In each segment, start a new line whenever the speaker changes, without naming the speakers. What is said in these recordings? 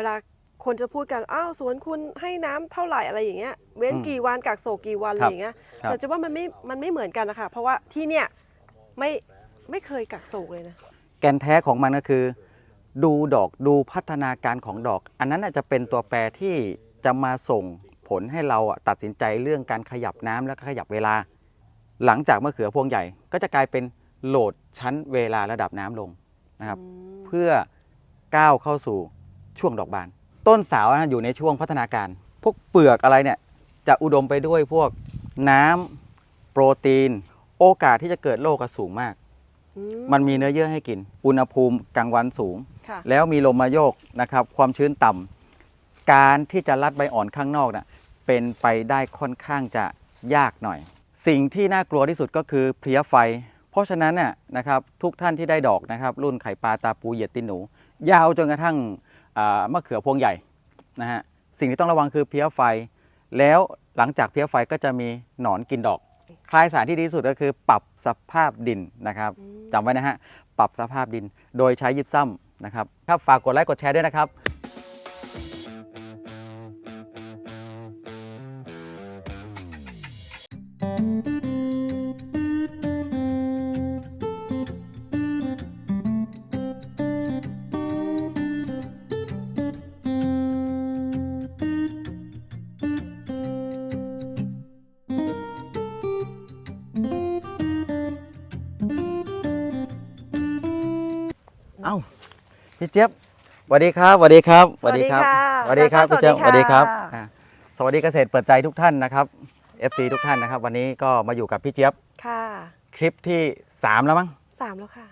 เวลาคนจะพูดกันอ้าวสวนคุณให้น้ำเท่าไหร่อะไรอย่างเงี้ยเว้น
อืม
กี่วันกักโศกกี่วัน
ค
อะ
รั
ไร
บ
อย่างเงี้ย
ครับ
แต่จะว่ามันไม่มันไม่เหมือนกันนะคะเพราะว่าที่เนี่ยไม่ไม่เคยกักโศกเลยนะ
แกนแท้ของมันก็คือ ดูดอกดูพัฒนาการของดอก อันนั้นน่ะจะเป็นตัวแปรที่จะมาส่งผลให้เราอะตัดสินใจเรื่องการขยับน้ำและก็ขยับเวลา หลังจากมะเขือพวงใหญ่ก็จะกลายเป็นโหลดชั้นเวลาระดับน้ำลงนะครับ เพื่อก้าวเข้าสู่ ช่วงดอกบาน ต้นสาวนะอยู่ในช่วงพัฒนาการ พวกเปลือกอะไรเนี่ยจะอุดมไปด้วยพวกน้ำโปรตีน โอกาสที่จะเกิดโรคก็สูงมาก
อื
มันมีเนื้อเยื่อให้กิน อุณหภูมิกลางวันสูง
ค่ะ
แล้วมีลมมาโยกนะครับ ความชื้นต่ำการที่จะรัดใบอ่อนข้างนอกน่ะเป็นไปได้ค่อนข้างจะยากหน่อย สิ่งที่น่ากลัวที่สุดก็คือเพลี้ยไฟ เพราะฉะนั้นน่ะนะครับทุกท่านที่ได้ดอกนะครับ รุ่นไข่ปลาตาปูเหยียดตินหนู ยาวจนกระทั่งอ่า มะเขือพวงใหญ่นะฮะสิ่งที่ต้องระวังคือเพลี้ยไฟ แล้วหลังจากเพลี้ยไฟก็จะมีหนอนกินดอก คลายสารที่ดีที่สุดก็คือปรับสภาพดินนะครับจำไว้นะฮะปรับสภาพดินโดยใช้ยิบซ้ำนะครับครับฝากกดไลค์กดแชร์ด้วยนะครับ พี่เจี๊ยบสวัสดีครับสวัสดีครับ
สวัสดีค่ะ
สวัสดีครับ
สวั
พี่
สดี
เจี๊ยบ
ค่ะ
สวัสดีครับอ่าสวัสดีเกษตรเปิดใจทุกท่านนะครับ FC ทุกท่านนะครับ วันนี้ก็มาอยู่กับพี่เจี๊ยบ
ค่ะ
คลิปที่3แล้วมั้ง
สามแล้วค่ะ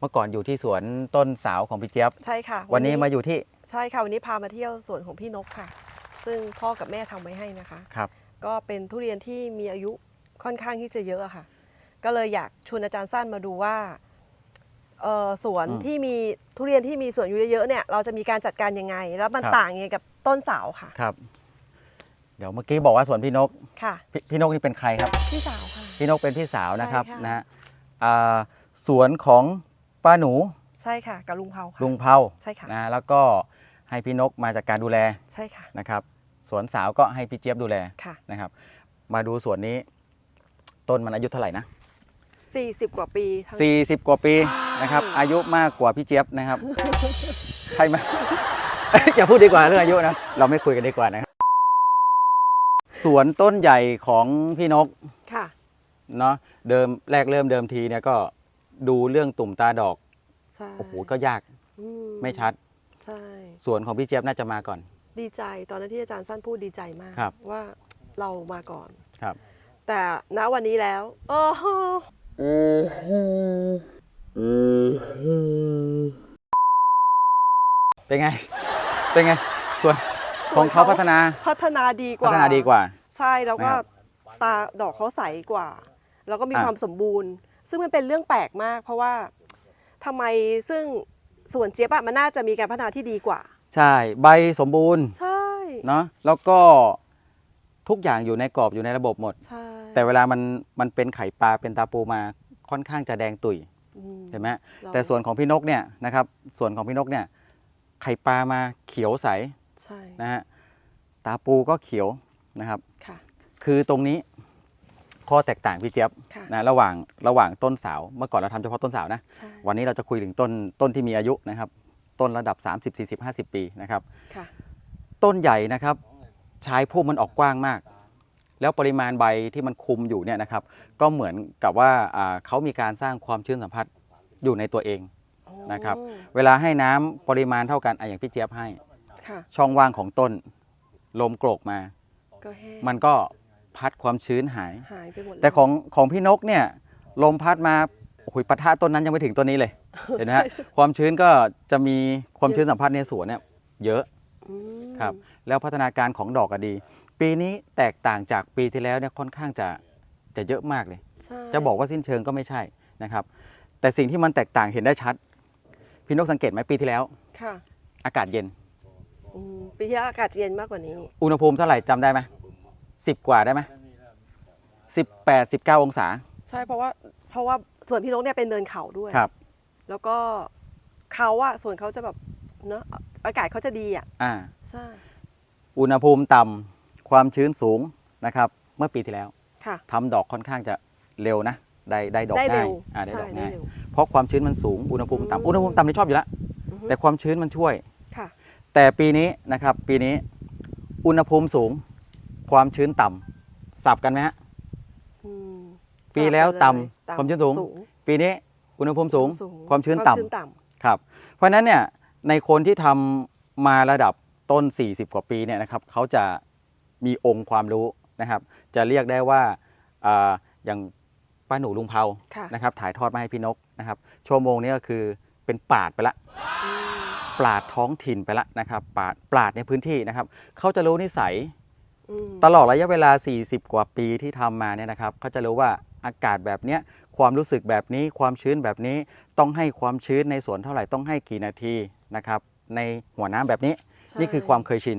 เมื่อก่อนอยู่ที่สวนต้นสาวของพี่เจี๊ยบ
ใช่ค่ะ
วันนี้มาอยู่ที่
ใช่ค่ะวันนี้พามาเที่ยวสวนของพี่นกค่ะ ซึ่งพ่อกับแม่ทำไว้ให้นะคะ
ครับ
ก็เป็นทุเรียนที่มีอายุค่อนข้างที่จะเยอะอะค่ะ ก็เลยอยากชวนอาจารย์สั้นมาดูว่า เอ่อสวน
อืม
ที่มีทุเรียนที่มีสวนอยู่เยอะๆเนี่ยเราจะมีการจัดการยังไง แล้วมัน
ครับ
ต่างยังไงกับต้นเสาวค่ะ
ครับ เดี๋ยวเมื่อกี้บอกว่าสวนพี่นก
ค่ะ
พพี่นกนี่เป็นใครครับ
พี่สาวค่ะ
พี่นกเป็นพี่สาวนะครับ
ใช่ค่ะ
นะฮะอ่าสวนของป้าหนู
ใช่ค่ะ กับลุงเผาค่ะ
ลุงเผา
ใช่ค่ะ
นะแล้วก็ให้พี่นกมาจากการดูแล
ใช่ค่ะ
นะครับ สวนสาวก็ให้พี่เจี๊ยบดูแล
ค่ะ
นะครับ มาดูสวนนี้ ต้นมันอายุเท่าไหร่นะ
40 กว่าปีทั้ง
40 กว่าปี นะครับ อายุมากกว่าพี่เจี๊ยบนะครับใช่ไหม อย่าพูดดีกว่าเรื่องอายุนะ เราไม่คุยกันดีกว่านะครับสวนต้นใหญ่ของพี่นก
ค่ะ
เนาะเดิมแรกเริ่มเดิมทีเนี่ยก็ดูเรื่องตุ่มตาดอก
ใช่
โอ้โหก็ยาก
อื
ไม่ชัด
ใช่
ส่วนของพี่เจี๊ยบน่าจะมาก่อน
ดีใจตอนนั้นที่อาจารย์สั้นพูดดีใจมาก
ครับ
ว่าเรามาก่อน
ครับ
แต่ณวันนี้แล้วโอ้โห
เป็นไง เป็นไง ส่วนของเขาพัฒนา
พัฒนาดีก
พั
ว่า
ฒนาดีกว่า
ใช่ แล้วก็
นะครับ
ตาดอกเขาใสกว่า แล้วก็มี
อะ
ความสมบูรณ์ ซึ่งมันเป็นเรื่องแปลกมาก เพราะว่าทำไมซึ่งส่วนเจี๊ยบอะมันน่าจะมีการพัฒนาที่ดีกว่า
ใช่ ใบสมบูรณ์
ใช่
เนาะแล้วก็ทุกอย่างอยู่ในกรอบอยู่ในระบบหมด
ใช่
แต่เวลามันมันเป็นไข่ปลาเป็นตาปูมาค่อนข้างจะแดงตุ๋ย
อืม
เห็นไหม
เรา
แต่ส่วนของพี่นกเนี่ยนะครับ ส่วนของพี่นกเนี่ยไข่ปลามาเขียวใส
ใช่
นะฮะตาปูก็เขียวนะครับ
ค่ะ
คือตรงนี้ข้อแตกต่างพี่เจี๊ยบ
ค่ะ
นะระหว่างระหว่างต้นสาวเมื่อก่อนเราทำเฉพาะต้นสาวนะ
ใช่
วันนี้เราจะคุยถึงต้นต้นที่มีอายุนะครับ ต้นระดับ 30 40 50 ปีนะครับ
ค่ะ
ต้นใหญ่นะครับชายพุ่มมันออกกว้างมาก แล้วปริมาณใบที่มันคุมอยู่เนี่ยนะครับ ก็เหมือนกับว่าอ่าเขามีการสร้างความชื้นสัมผัสอยู่ในตัวเองนะครับ
โอ้
เวลาให้น้ำปริมาณเท่ากันอะอย่างพี่เจี๊ยบให้
ค่ะ
ช่องว่างของต้น ลมโกรกมา
ก็แห้ง
มันก็พัดความชื้นหาย
หายไปหมดเลย
แต่ของของพี่นกเนี่ยลมพัดมาโอ้โหปะทะต้นนั้นยังไม่ถึงต้นนี้เลย เห็นไหมฮะ
ใช่ใช่
ความชื้นก็จะมีความชื้นสัมผัสในสวนเนี่ยเยอะ
อืม
ครับ แล้วพัฒนาการของดอกก็ดี ปีนี้แตกต่างจากปีที่แล้วเนี่ยค่อนข้างจะจะเยอะมากเลย
ใช่
จะบอกว่าสิ้นเชิงก็ไม่ใช่นะครับ แต่สิ่งที่มันแตกต่างเห็นได้ชัด พี่นกสังเกตไหมปีที่แล้ว
ค่ะ
อากาศเย็น
อืมปีที่แล้วอากาศเย็นมากกว่านี้
อุณหภูมิเท่าไหร่จำได้ไหมสิบกว่าได้ไหมสิบแปดสิบเก้าองศา
ใช่เพราะว่าเพราะว่าส่วนพี่นกเนี่ยเป็นเนินเขาด้วย
ครับ
แล้วก็เขาอะส่วนเขาจะแบบเนาะอากาศเขาจะดีอะ
อ่า
ใช่
อุณหภูมิต่ำ ความชื้นสูงนะครับเมื่อปีที่แล้ว
ค่ะ
ทำดอกค่อนข้างจะเร็วนะ ได้ได้ดอก
ได้
ง่า
เร็
ยวอ่าได้
ใช่
ดอก
ได้
ง่าย
เร็ว
เพราะความชื้นมันสูงอุณหภูมิ
อืม
ต่ำอุณหภูมิต่ำนี่ชอบอยู่แล้ว
อือฮึ
แต่ความชื้นมันช่วย
ค่ะ
แต่ปีนี้นะครับปีนี้อุณหภูมิสูง ความชื้นต่ำสับกันไหมฮะ
อืม
ปีแล้ว
ทราบกันเลย
ต่ำความชื้นสูง
สูง
ปีนี้อุณหภูมิสูง
สูง
ความชื้นต่ำ
ความชื้นต่ำ
ครับ เพราะฉะนั้นเนี่ยในคนที่ทำมาระดับต้น 40 กว่าปีเนี่ยนะครับเขาจะ มีองค์ความรู้นะครับ จะเรียกได้ว่าอ่าอย่างป้าหนูลุงเผา
ค่ะ
นะครับ ถ่ายทอดมาให้พี่นกนะครับ ชั่วโมงนี้ก็คือเป็นปราดไปละ
อืม
ปราดท้องถิ่นไปละนะครับปราดปราดในพื้นที่นะครับเขาจะรู้นิสัย
อืม
ตลอดระยะเวลา 40 กว่าปีที่ทำมาเนี่ยนะครับเขาจะรู้ว่าอากาศแบบเนี้ยความรู้สึกแบบนี้ความชื้นแบบนี้ต้องให้ความชื้นในสวนเท่าไหร่ต้องให้กี่นาทีนะครับในหัวน้ำแบบนี้
ใช่
นี่คือความเคยชิน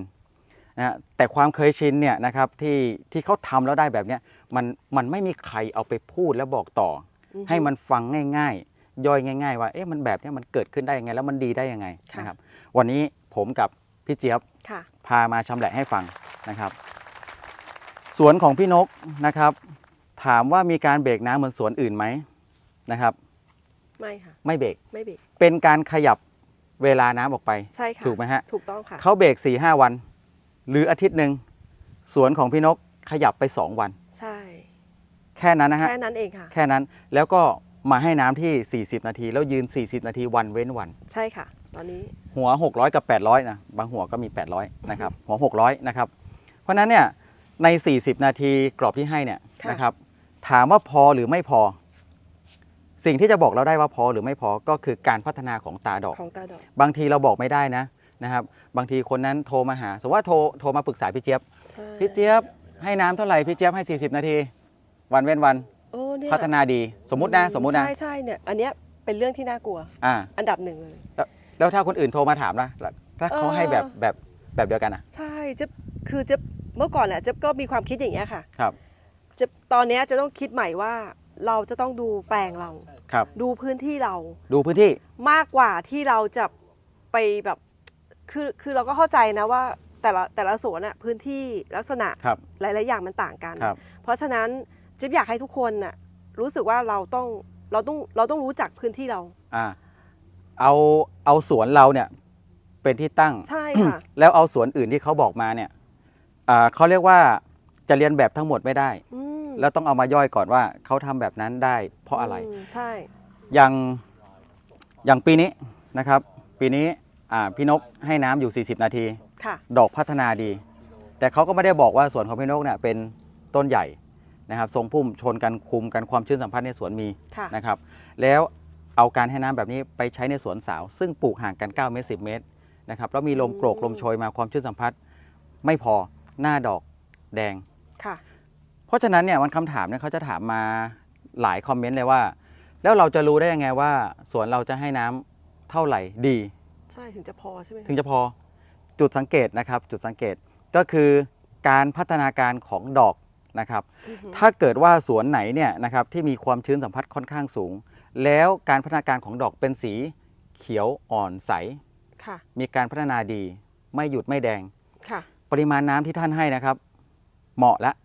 นะฮะแต่ความเคยชินเนี่ยนะครับที่ที่เขาทำแล้วได้แบบเนี้ยมันมันไม่มีใครเอาไปพูดแล้วบอกต่อ
อือฮึ
ให้มันฟังง่ายๆ ย่อยง่าย ๆ ว่าเอ๊ะมันแบบเนี้ยมันเกิดขึ้นได้ยังไง แล้วมันดีได้ยังไง
ค่ะ
นะครับ วันนี้ผมกับพี่เจี๊ยบ
ค่ะ
พามาชำแหละให้ฟังนะครับ สวนของพี่นกนะครับ ถามว่ามีการเบรกน้ำเหมือนสวนอื่นไหมนะครับ
ไม่ค่ะ
ไม่เบรก
ไม่เบรก
เป็นการขยับเวลาน้ำออกไป
ใช่ค่ะ
ถูกไหมฮะ
ถูกต้องค่ะ
เขาเบรก4ี่ห้าวัน หรืออาทิตย์หนึ่งสวนของพี่นกขยับไป 2 วัน
ใช่
แค่นั้นนะฮะ
แค่นั้นเองค่ะ
แค่นั้นแล้วก็มาให้น้ำที่ 40 นาที แล้วยืน 40 นาทีวันเว้นวัน
ใช่ค่ะ ตอนนี้
หัว 600 กับ 800นะบางหัวก็มี 800นะครับหัว 600นะครับเพราะฉะนั้นเนี่ยใน 40 นาทีกรอบที่ให้เนี่ย
ค่ะ
นะครับถามว่าพอหรือไม่พอ สิ่งที่จะบอกเราได้ว่าพอหรือไม่พอก็คือการพัฒนาของตาดอก
ของตาดอก
บางทีเราบอกไม่ได้นะ นะครับบางทีคนนั้นโทรมาหาสมมติว่าโทรโทรมาปรึกษาพี่เจี๊ยบ
ใช่
พี่เจี๊ยบให้น้ำเท่าไหร่พี่เจี๊ยบให้ 40 นาที วันเว้นวัน
โอ้เนี่ย
พัฒนาดีสมมุตินะสมมุตินะ
ใช่ใช่เนี่ย อันเนี้ยเป็นเรื่องที่น่ากลัว
อ่า
อันดับหนึ่งเลย
แล้วถ้าคนอื่นโทรมาถามล่ะแล้วถ้าเขาให้แบบแบบแบบเดียวกันอะ
ใช่เจ๊บคือเจ๊บเมื่อก่อนอะเจ๊บก็มีความคิดอย่างเงี้ยค่ะ
ครับ
เจ๊บตอนเนี้ยจะต้องคิดใหม่ว่าเราจะต้องดูแปลงเรา
ครับ
ดูพื้นที่เรา
ดูพื้นที่
มากกว่าที่เราจะไปแบบ คือคือเราก็เข้าใจนะว่าแต่ละแต่ละสวนอะพื้นที่ลักษณะ
ครับ
หลาย ๆ อย่างมันต่างกัน
ครับ
เพราะฉะนั้นเจ๊บอยากให้ทุกคนน่ะรู้สึกว่าเราต้องเราต้องเราต้องรู้จักพื้นที่เรา
อ่าเอาเอาสวนเราเนี่ยเป็นที่ตั้ง
ใช่ค่ะ
แล้วเอาสวนอื่นที่เขาบอกมาเนี่ยอ่าเขาเรียกว่าจะเรียนแบบทั้งหมดไม่ได้
อืม
แล้วต้องเอามาย่อยก่อนว่าเขาทำแบบนั้นได้เพราะอะไร
มใช่
อย่างอย่างปีนี้นะครับ ปีนี้อ่า พี่นกให้น้ำอยู่ 40 นาที
ค่ะ
ดอกพัฒนาดี แต่เขาก็ไม่ได้บอกว่าสวนของพี่นกเนี่ยเป็นต้นใหญ่นะครับทรงพุ่มชนกันคุมกันความชื้นสัมพัทธ์ในสวนมี
ค่ะ
นะครับแล้วเอาการให้น้ำแบบนี้ไปใช้ในสวนสาว ซึ่งปลูกห่างกัน9เมตร10 เมตรนะครับแล้วมีลมโกรกลมโชยมาความชื้นสัมพัทธ์ไม่พอหน้าดอกแดง
ค่ะ
เพราะฉะนั้นเนี่ยมันคำถามเนี่ยเขาจะถามมาหลายคอมเมนต์เลยว่า แล้วเราจะรู้ได้ยังไงว่าสวนเราจะให้น้ำเท่าไหร่ดี
ใช่ถึงจะพอใช่ไหม
ถึงจะพอจุดสังเกตนะครับจุดสังเกตก็คือการพัฒนาการของดอกนะครับ
อือหือ
ถ้าเกิดว่าสวนไหนเนี่ยนะครับที่มีความชื้นสัมผัสค่อนข้างสูง แล้วการพัฒนาการของดอกเป็นสีเขียวอ่อนใส
ค่ะ
มีการพัฒนาดีไม่หยุดไม่แดง
ค่ะ
ปริมาณน้ำที่ท่านให้นะครับ เหมาะแล้ว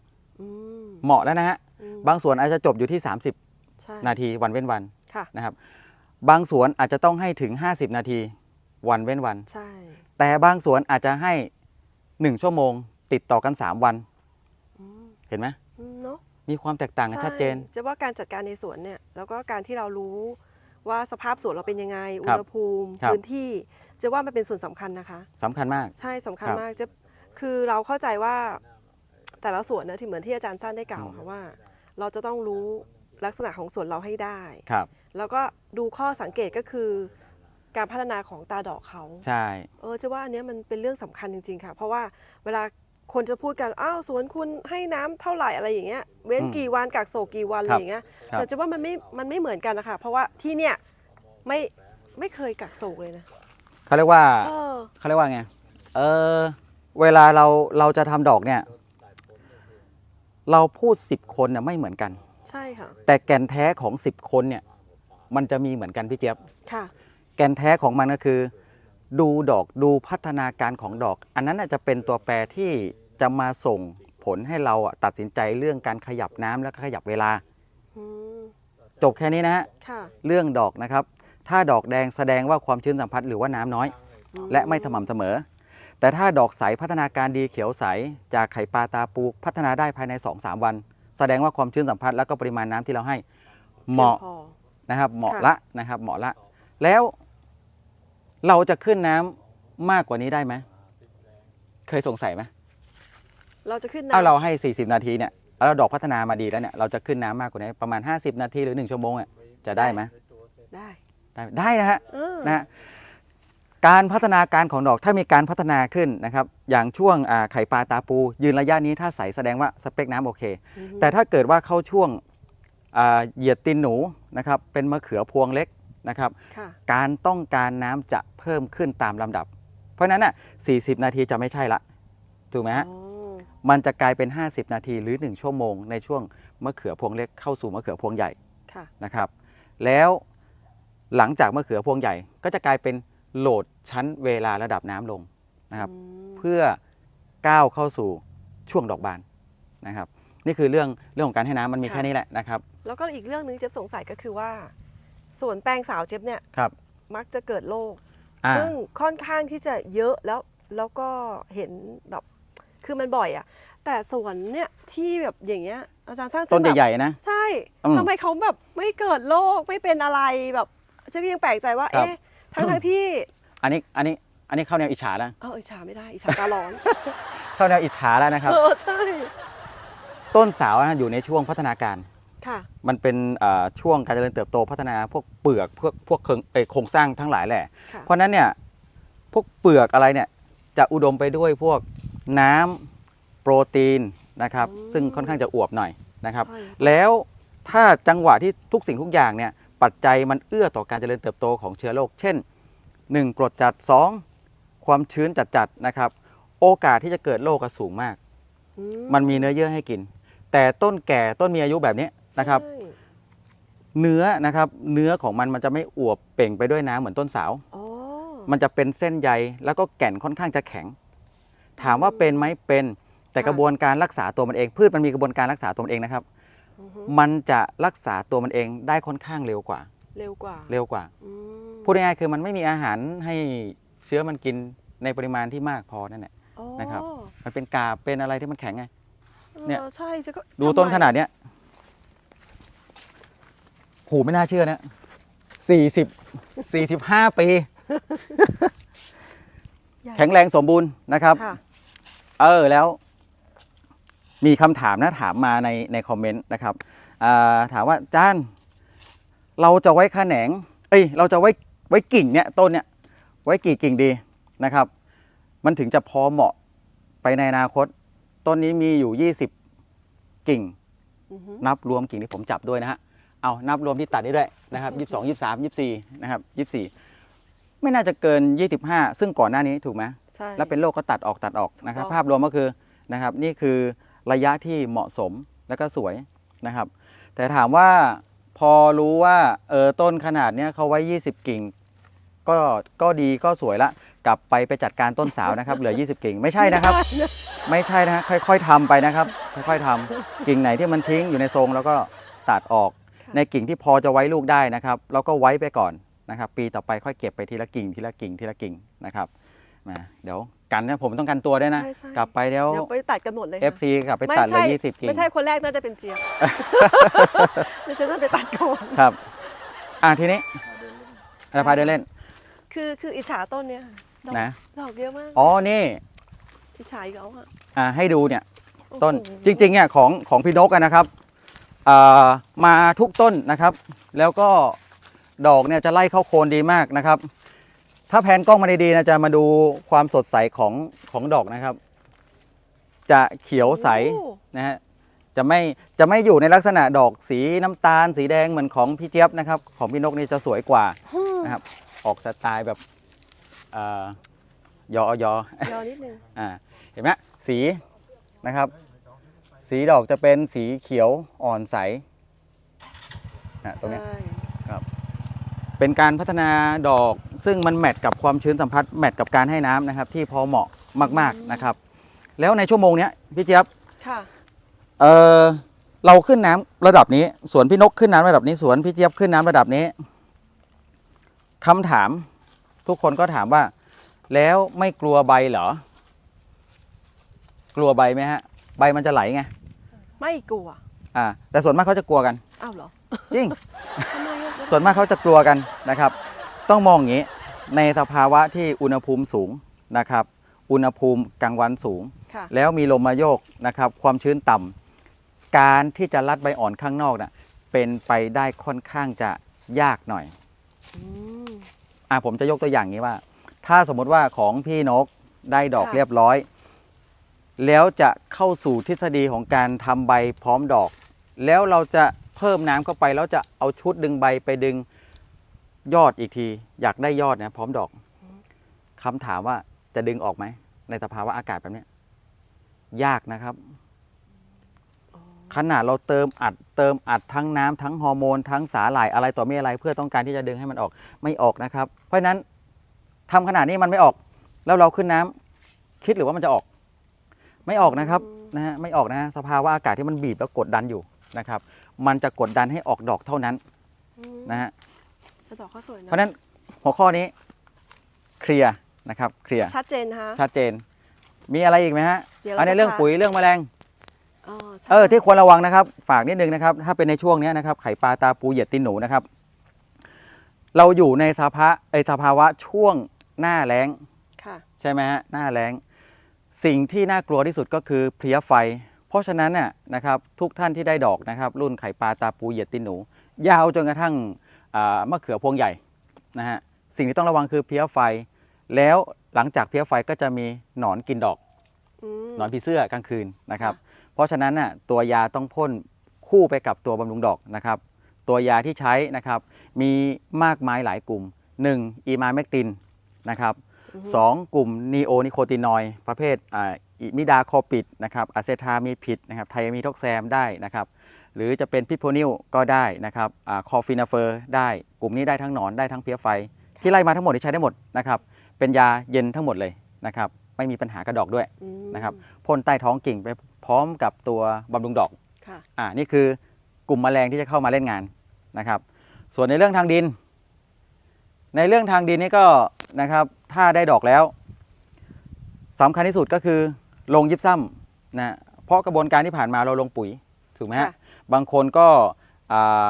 อืม
เหมาะแล้วนะฮะ
อืม
บางสวนอาจจะจบอยู่ที่ 30
ใช่
นาทีวันเว้นวัน
ค่ะ
นะครับ บางสวนอาจจะต้องให้ถึง 50 นาที วันเว้นวัน
ใช่
แต่บางสวนอาจจะให้1ชั่วโมง ติดต่อกัน3วัน
อืม
เห็นไหม
อืมเนาะ
มีความแตกต่างกันชัดเจน
ใจะว่าการจัดการในสวนเนี่ย แล้วก็การที่เรารู้ว่าสภาพสวนเราเป็นยังไง อุ
ครั
ณ
บ
หภูมิ
ครับ
พื้นที่เจะว่ามันเป็นส่วนสำคัญนะคะ
สำคัญมาก
ใช่สำคัญ
ครับ
มากเจะคือเราเข้าใจว่าแต่ละสวนนะที่เหมือนที่อาจารย์สั้นได้กล่าว
อืม
ค่ะว่า เราจะต้องรู้ลักษณะของสวนเราให้ได้
ครับ
แล้วก็ดูข้อสังเกตก็คือ การพัฒนาของตาดอกเขา
ใช่
เออจะว่าอันเนี้ยมันเป็นเรื่องสำคัญจริง ๆ ค่ะ เพราะว่าเวลาคนจะพูดกัน อ้าวสวนคุณให้น้ำเท่าไหร่อะไรอย่างเงี้ย เว้น
อืม
กี่วันกักโศกกี่วันอะไรอย่างเงี้ย
ครับ
แต่จะว่ามันไม่ มันไม่เหมือนกันนะคะ เพราะว่าที่เนี่ยไม่ไม่เคยกักโศกเลยนะ
เขาเรียกว่า
เออ
เขาเรียกว่าไง เออ เวลาเราเราจะทำดอกเนี่ย เราพูด 10 คนเนี่ยไม่เหมือนกัน
ใช่ค่ะ
แต่แก่นแท้ของ 10 คนเนี่ย มันจะมีเหมือนกันพี่เจี๊ยบ
ค่ะ
แก่นแท้ของมันก็คือ ดูดอกดูพัฒนาการของดอก อันนั้นน่ะจะเป็นตัวแปรที่จะมาส่งผลให้เราอะตัดสินใจเรื่องการขยับน้ำและก็ขยับเวลา
อืม
จบแค่นี้นะฮะ
ค่ะ
เรื่องดอกนะครับ ถ้าดอกแดงแสดงว่าความชื้นสัมผัสหรือว่าน้ำน้อย
อื
และไม่สม่ำเสมอ แต่ถ้าดอกใสพัฒนาการดีเขียวใส จากไข่ปลาตาปูพัฒนาได้ภายใน 2-3 วัน แสดงว่าความชื้นสัมผัสแล้วก็ปริมาณน้ำที่เราให้เหมาะ
พียงพอ
นะครับเหมาะ
ค่ะ
ละนะครับเหมาะละ แล้ว เราจะขึ้นน้ำมากกว่านี้ได้ไหมเคยสงสัยไหม
เราจะขึ้น
ถ้า
น้ำ
เราให้ 40 นาทีเนี่ยแล้วเราดอกพัฒนามาดีแล้วเนี่ยเราจะขึ้นน้ำมากกว่านี้ประมาณ 50 นาทีหรือ 1 ชั่วโมงอะจะได้ไหม
ได้
ได้ได้นะฮะ
เออ
นะฮะการพัฒนาการของดอกถ้ามีการพัฒนาขึ้นนะครับ อย่างช่วงอ่าไข่ปลาตาปู ยืนระยะนี้ถ้าใสแสดงว่าสเปคน้ำโอเค
อือฮึ
แต่ถ้าเกิดว่าเข้าช่วงอ่าเหยียดตีนหนูนะครับเป็นมะเขือพวงเล็ก นะครับ
ค่ะ
การต้องการน้ำจะเพิ่มขึ้นตามลำดับ เพราะฉะนั้นน่ะ40 นาทีจะไม่ใช่ละ ถูกไหมฮะ
อ๋อ
มันจะกลายเป็น 50 นาทีหรือ 1 ชั่วโมง ในช่วงมะเขือพวงเล็กเข้าสู่มะเขือพวงใหญ่
ค่ะ
นะครับ แล้วหลังจากมะเขือพวงใหญ่ ก็จะกลายเป็นโหลดชั้นเวลาระดับน้ำลงนะครับ
อืม
เพื่อก้าวเข้าสู่ช่วงดอกบานนะครับ นี่คือเรื่องเรื่องของการให้น้ำมันมีแค่นี้แหละนะครับ
แล้วก็อีกเรื่องหนึงเจ๊ยบสงสัยก็คือว่า สวนแปลงสาวเจ๊ยบเนี่ย
ครับ
มักจะเกิดโรค
อ่า
ซึ่งค่อนข้างที่จะเยอะแล้วแล้วก็เห็นแบบคือมันบ่อยอะแต่สวนเนี่ยที่แบบอย่างเงี้ยอาจารย์สร้าง
ต้น
แบบ
ใหญ่ๆนะ
ใช่
อืม
ทำไมเขาแบบไม่เกิดโรคไม่เป็นอะไรแบบเจะยังแปลกใจว่า
ครับ
เอ๊ะทั้งทั้งๆที่
อันนี้อันนี้อันนี้เข้าแนวอิจฉาแล้ว
เอออิจฉาไม่ได้อิจฉาตาร้อน
เข้าแนวอิจฉาแล้วนะครับ
เออใช่
ต้นสาวนะอยู่ในช่วงพัฒนาการ
ค่ะ
มันเป็นอ่าช่วงการเจริญเติบโตพัฒนาพวกเปลือกพวกพวกโครงเอ่อโครงสร้างทั้งหลายแหละ
ค่ะ
เพราะฉะนั้นเนี่ยพวกเปลือกอะไรเนี่ยจะอุดมไปด้วยพวกน้ำโปรตีนนะครับ
อืม
ซึ่งค่อนข้างจะอวบหน่อยนะครับ
ใช่
แล้วถ้าจังหวะที่ทุกสิ่งทุกอย่างเนี่ยปัจจัยมันเอื้อต่อการเจริญเติบโตของเชื้อโรคเช่น 1. กรดจัด 2. ความชื้นจัดๆนะครับ โอกาสที่จะเกิดโรคก็สูงมาก
อื
มันมีเนื้อเยื่อให้กิน แต่ต้นแก่ต้นมีอายุแบบนี้ นะครับ
ใช่
เนื้อนะครับเนื้อของมันมันจะไม่อวบเป่งไปด้วยน้ำเหมือนต้นสาว
อ๋อ
มันจะเป็นเส้นใยแล้วก็แก่นค่อนข้างจะแข็ง ถามว่าเป็นไหมเป็นแต่
ค่ะ
กระบวนการรักษาตัวมันเอง พืชมันมีกระบวนการรักษาตัวมันเองนะครับ
อือฮึ
มันจะรักษาตัวมันเองได้ค่อนข้างเร็วกว่า
เร็วกว่า
เร็วกว่า
อืม
พูดง่ายๆคือมันไม่มีอาหารให้เชื้อมันกินในปริมาณที่มากพอนั่นแหละ
อ๋อ
นะครับมันเป็นกาบเป็นอะไรที่มันแข็งไง เนี่ย
ออใช่จะก็
ดูต้น
ทำไม
ขนาดเนี้ย โหไม่น่าเชื่อนะสี่สิบสี่สิบห้าปี
ใหญ่
แข็งแรงสมบูรณ์นะครับ
ค่ะ
เออแล้ว มีคำถามนะถามมาในในคอมเมนต์นะครับอ่าถามว่าจานเราจะไว้แขนง เอ้ย เราจะไว้ไว้กิ่งเนี่ยต้นเนี่ย ไว้กี่กิ่งดีนะครับ มันถึงจะพอเหมาะไปในอนาคต ต้นนี้มีอยู่ 20 กิ่ง
อือฮึ
นับรวมกิ่งที่ผมจับด้วยนะฮะ เอานับรวมที่ตัดได้ด้วยนะครับยี่สิบสองยี่สามยี่สี่นะครับยี่สี่ไม่น่าจะเกิน25ซึ่งก่อนหน้านี้ถูกไหม
ใช่
แล้วเป็นโรคก็ตัดออกตัดออกนะครับ
ถูกต้อง
ภาพรวมก็คือนะครับนี่คือระยะที่เหมาะสมแล้วก็สวยนะครับ แต่ถามว่าพอรู้ว่าเออต้นขนาดเนี้ยเขาไว้ 20 กิ่ง ก็ก็ดีก็สวยละ กลับไปไปจัดการต้นสาวนะครับ เหลือ 20 กิ่งไม่ใช่นะครับ ไม่ใช่นะฮะค่อยๆทำไปนะครับ ค่อยๆทำกิ่งไหนที่มันทิ้งอยู่ในทรงแล้วก็ตัดออก
ค่ะ
ในกิ่งที่พอจะไว้ลูกได้นะครับเราก็ไว้ไปก่อนนะครับ ปีต่อไปค่อยเก็บไปทีละกิ่งทีละกิ่งทีละกิ่งนะครับมาเดี๋ยวกันนะผมต้องกันตัวด้วยนะ
ใช่ใช่
กลับไปเดี๋ยว
เดี๋ยวไปตัดกันหมดเลยค่ะ
FC กลับไปตัดเลย
ไม่ใช่
20กิ่ง
ไม่ใช่คนแรกน่าจะเป็นเจี๊ยบเดี๋ยวฉันจะไปตัดก่อน
ครับ อะทีนี้เราพาเดินเล่น
คือคืออิจฉาต้นเนี้ยดอก
นะ
ดอกเยอะมาก
อ๋อนี่
อิจฉาอีกแล้วอะ
อะให้ดูเนี่ย
โอ้โห
ต้นจริงๆเนี่ยของของพี่นกอะนะครับอ่า มาทุกต้นนะครับ แล้วก็ดอกเนี่ยจะไล่เข้าโคนดีมากนะครับ ถ้าแผนกล้องมาดีๆนะจะมาดูความสดใสของของดอกนะครับ จะเขียวใส
โอ้
นะฮะจะไม่จะไม่อยู่ในลักษณะดอกสีน้ำตาล สีแดงเหมือนของพี่เจี๊ยบนะครับ ของพี่นกนี่จะสวยกว่า
อืม
นะครับ ออกสไตล์แบบเอ่อยอย
ยอนิดนึง
อ่าเห็นไหมสีนะครับ สีดอกจะเป็นสีเขียวอ่อนใสนะตรงเนี้ย
ใช่
ครับเป็นการพัฒนาดอกซึ่งมันแมทกับความชื้นสัมผัสแมทกับการให้น้ำนะครับ ที่พอเหมาะมากๆนะครับ แล้วในชั่วโมงเนี้ยพี่เจี๊ยบ
ค่ะ
เออเราขึ้นน้ำระดับนี้ สวนพี่นกขึ้นน้ำระดับนี้สวนพี่เจี๊ยบขึ้นน้ำระดับนี้คำถาม ทุกคนก็ถามว่า แล้วไม่กลัวใบเหรอ กลัวใบไหมฮะ ใบมันจะไหลไง
ไม่กลัว
อ่าแต่ส่วนมากเขาจะกลัวกัน
อ้าวเหรอ
จริง
ทำไมอะ
ส่วนมากเขาจะกลัวกันนะครับ ต้องมองอย่างนี้ ในสภาวะที่อุณหภูมิสูงนะครับ อุณหภูมิกลางวันสูง
ค่ะ
แล้วมีลมมาโยกนะครับ ความชื้นต่ำการที่จะรัดใบอ่อนข้างนอกน่ะเป็นไปได้ค่อนข้างจะยากหน่อย
อืม
อะผมจะยกตัวอย่างนี้ว่า ถ้าสมมติว่าของพี่นกได้ดอก
ค่ะ
เรียบร้อย แล้วจะเข้าสู่ทฤษฎีของการทำใบพร้อมดอก แล้วเราจะเพิ่มน้ำเข้าไปแล้วจะเอาชุดดึงใบไปดึงยอดอีกที อยากได้ยอดนะพร้อมดอกคำถามว่าจะดึงออกไหม ในสภาวะอากาศแบบนี้ยากนะครับ ขนาดเราเติมอัดเติมอัดทั้งน้ำทั้งฮอร์โมนทั้งสาหร่ายอะไรต่อมีอะไร เพื่อต้องการที่จะดึงให้มันออกไม่ออกนะครับ เพราะฉะนั้นทำขนาดนี้มันไม่ออก แล้วเราขึ้นน้ำคิดหรือว่ามันจะออก ไม่ออกนะครับนะฮะไม่ออกนะฮะสภาวะอากาศที่มันบีบแล้วกดดันอยู่นะครับ มันจะกดดันให้ออกดอกเท่านั้น
อืม
นะฮะ
แต่ดอกเขาสวยนะ
เพราะฉะนั้นหัวข้อนี้เคลียร์นะครับเคลียร์
ชัดเจนนะคะ
ชัดเจน มีอะไรอีกไหมฮะ
เดี๋ยวเรา
อันใน
จะ
เรื่อง
พา
ปุ๋ยเรื่องแมลง
อ๋อใช่
เออที่ควรระวังนะครับ ฝากนิดนึงนะครับ ถ้าเป็นในช่วงเนี้ยนะครับไข่ปลาตาปูเหยียดตีนหนูนะครับ เราอยู่ในสภาไอสภาวะช่วงหน้าแล้ง
ค่ะ
ใช่ไหมฮะหน้าแล้ง สิ่งที่น่ากลัวที่สุดก็คือเพลี้ยไฟ เพราะฉะนั้นน่ะนะครับทุกท่านที่ได้ดอกนะครับ รุ่นไข่ปลาตาปูเหยียดตีนหนู ยาวจนกระทั่งอ่ามะเขือพวงใหญ่นะฮะสิ่งที่ต้องระวังคือเพลี้ยไฟ แล้วหลังจากเพลี้ยไฟก็จะมีหนอนกินดอก
อืม
หนอนผีเสื้อกลางคืนนะครับ
ค่ะ
เพราะฉะนั้นน่ะตัวยาต้องพ่นคู่ไปกับตัวบำรุงดอกนะครับ ตัวยาที่ใช้นะครับมีมากมายหลายกลุ่ม 1. อีมาเมกตินนะครับ
อือฮึ
สองกลุ่มนีโอนิโคตินอยด์ประเภทอ่าอิมิดาคอปิดนะครับอะเซทามีผิดนะครับไทมีทอกแซมได้นะครับหรือจะเป็นพิโพนิลก็ได้นะครับคอฟินาเฟอร์ได้กลุ่มนี้ได้ทั้งหนอนได้ทั้งเพี้ยไฟ ที่ไล่มาทั้งหมดที่ใช้ได้หมดนะครับเป็นยาเย็นทั้งหมดเลยนะครับไม่มีปัญหากระดอกด้วย
อืม
นะครับพ่นใต้ท้องกิ่งไปพร้อมกับตัวบำรุงดอก
ค่ะ
อ่านี่คือกลุ่มแมลงที่จะเข้ามาเล่นงานนะครับ ส่วนในเรื่องทางดิน ในเรื่องทางดินนี่ก็นะครับ ถ้าได้ดอกแล้วสำคัญที่สุดก็คือลงยิบซ้ำนะเพราะกระบวนการที่ผ่านมาเราลงปุ๋ยถูกไหมฮะ
ค่ะ
บางคนก็อ่า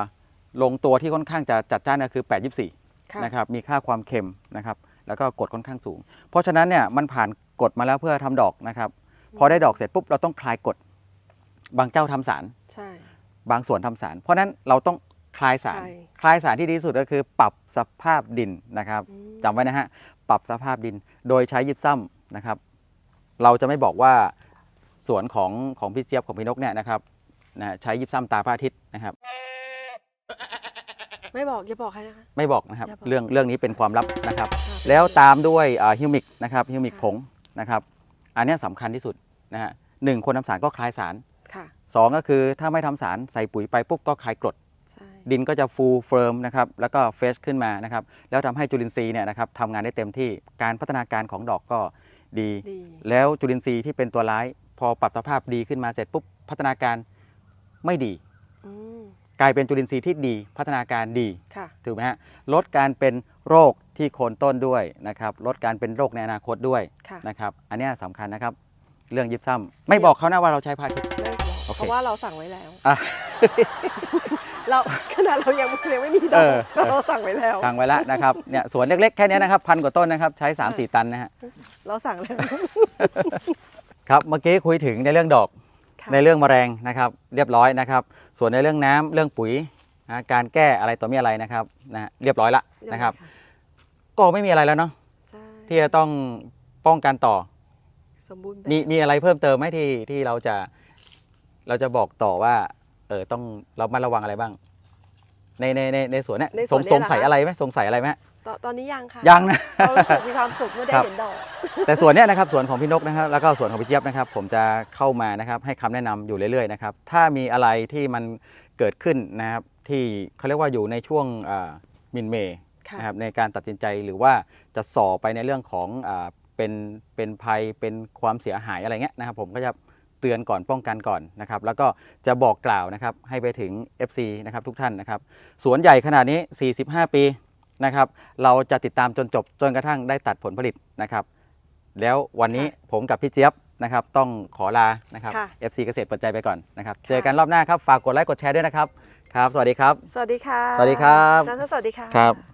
ลงตัวที่ค่อนข้างจะจัดจ้านก็คือ 8 24
ค่ะ
นะครับมีค่าความเค็มนะครับแล้วก็กรดค่อนข้างสูง เพราะฉะนั้นเนี่ยมันผ่านกฎมาแล้วเพื่อทำดอกนะครับพอได้ดอกเสร็จปุ๊บเราต้องคลายกฎบางเจ้าทำสาร
ใช่
บางส่วนทำสาร เพราะฉะนั้นเราต้องคลายสาร
คลาย
คลายสารที่ดีที่สุดก็คือปรับสภาพดินนะครับ
อืม
จำไว้นะฮะ ปรับสภาพดิน โดยใช้ยิบซ้ำนะครับ เราจะไม่บอกว่าสวนของของพี่เจี๊ยบของพี่นกเนี่ยนะครับนะใช้ยิบซ้ำตาพระอาทิตย์นะครับ
ไม่บอกอย่าบอกใครนะคะ
ไม่บอกนะครับ
อย่าบอก
เรื่องเรื่องนี้เป็นความลับนะครับ
ค่ะ
แล้วตามด้วยฮิวมิกนะครับฮิวมิก
ค่ะ
ผงนะครับ อันเนี้ยสำคัญที่สุดนะฮะหนึ่งคนทำสารก็คลายสาร
ค่ะ
สองก็คือถ้าไม่ทำสารใส่ปุ๋ยไปปุ๊บก็คลายกรด
ใช่
ดินก็จะฟูเฟิร์มนะครับแล้วก็เฟชขึ้นมานะครับแล้วทำให้จุลินทรีย์เนี่ยนะครับทำงานได้เต็มที่การพัฒนาการของดอกก็ดี
ดี
แล้วจุลินทรีย์ที่เป็นตัวร้าย พอปรับสภาพดีขึ้นมาเสร็จปุ๊บพัฒนาการไม่ดี
อืม
กลายเป็นจุลินทรีย์ที่ดีพัฒนาการดี
ค่ะ
ถูกไหมฮะลดการเป็นโรคที่โคนต้นด้วยนะครับลดการเป็นโรคในอนาคตด้วย
ค่ะ
นะครับอันเนี้ยสำคัญนะครับ เรื่องยิบซ้ำไม่บอกเขานะว่าเราใช้พาทิตย์
ไม่บอก
โอเค
เพราะว่าเราสั่งไว้แล้ว
อะ
เราขนาดเรายังยังไม่มีด
เอ
อก
อ
เราสั่งไว้แล้ว
ทางไว้แล้วนะครับ เนี่ยสวนเล็กๆ แค่เนี้ยนะครับพันกว่าต้นนะครับ ใช้ 3-4 ตันนะฮะ
เราสั่งแล้ว
ครับ เมื่อกี้คุยถึงในเรื่องดอก
ค่ะ
ในเรื่องแมลงนะครับ เรียบร้อยนะครับ ส่วนในเรื่องน้ำเรื่องปุ๋ยนะการแก้อะไรต่อมีอะไรนะครับนะฮะเรียบร้อยละนะครับ ก็ไม่มีอะไรแล้วเนาะ
ใช่
ที่จะต้องป้องกันต่อ
สมบูรณ์แบบ
มีมีอะไรเพิ่มเติมไหมที่ที่เราจะเราจะบอกต่อว่า เออต้องเรามาระวังอะไรบ้าง ในในในในสวนเนี่ย
ใน
ส
ส่ว
ง
นเนี่ย
สงสัย
เหรอคะ
อะไรไหมสงสัยอะไรไหม
ตอนตอนนี้ยังค่ะ
ยังนะ
เรารู้สึกมีความสุขเมื่อได้
ครับ
เห็นดอก
แต่ส่วนเนี้ยนะครับส่วนของพี่นกนะครับแล้วก็ส่วนของพี่เจี๊ยบนะครับ ผมจะเข้ามานะครับให้คำแนะนำอยู่เรื่อยๆนะครับถ้ามีอะไรที่มันเกิดขึ้นนะครับที่เขาเรียกว่าอยู่ในช่วงอ่ามินเมย์
ค่ะ
นะครับในการตัดสินใจหรือว่าจะส่อไปในเรื่องของอาเป็นเป็นภัยเป็นความเสียหายอะไรเงี้ยนะครับ ผมก็จะ เตือนก่อนป้องกันก่อนนะครับ แล้วก็จะบอกกล่าวนะครับให้ไปถึง FC นะครับทุกท่านนะครับ สวนใหญ่ขนาดนี้ 45 ปีนะครับ เราจะติดตามจนจบจนกระทั่งได้ตัดผลผลิตนะครับ แล้ววันนี้
ค่ะ
ผมกับพี่เจี๊ยบนะครับ ต้องขอลานะครับ
ค่ะ
FC เกษตรเปิดใจไปก่อนนะครับ
ค่ะ
เจอกันรอบหน้าครับ ฝากกดไลค์กดแชร์ด้วยนะครับ ครับ สวัสดีครับ
สวัสดีค่ะ
สวัสดีครับ
อาจารย์สั้นสวัสดีค่ะ
ครับ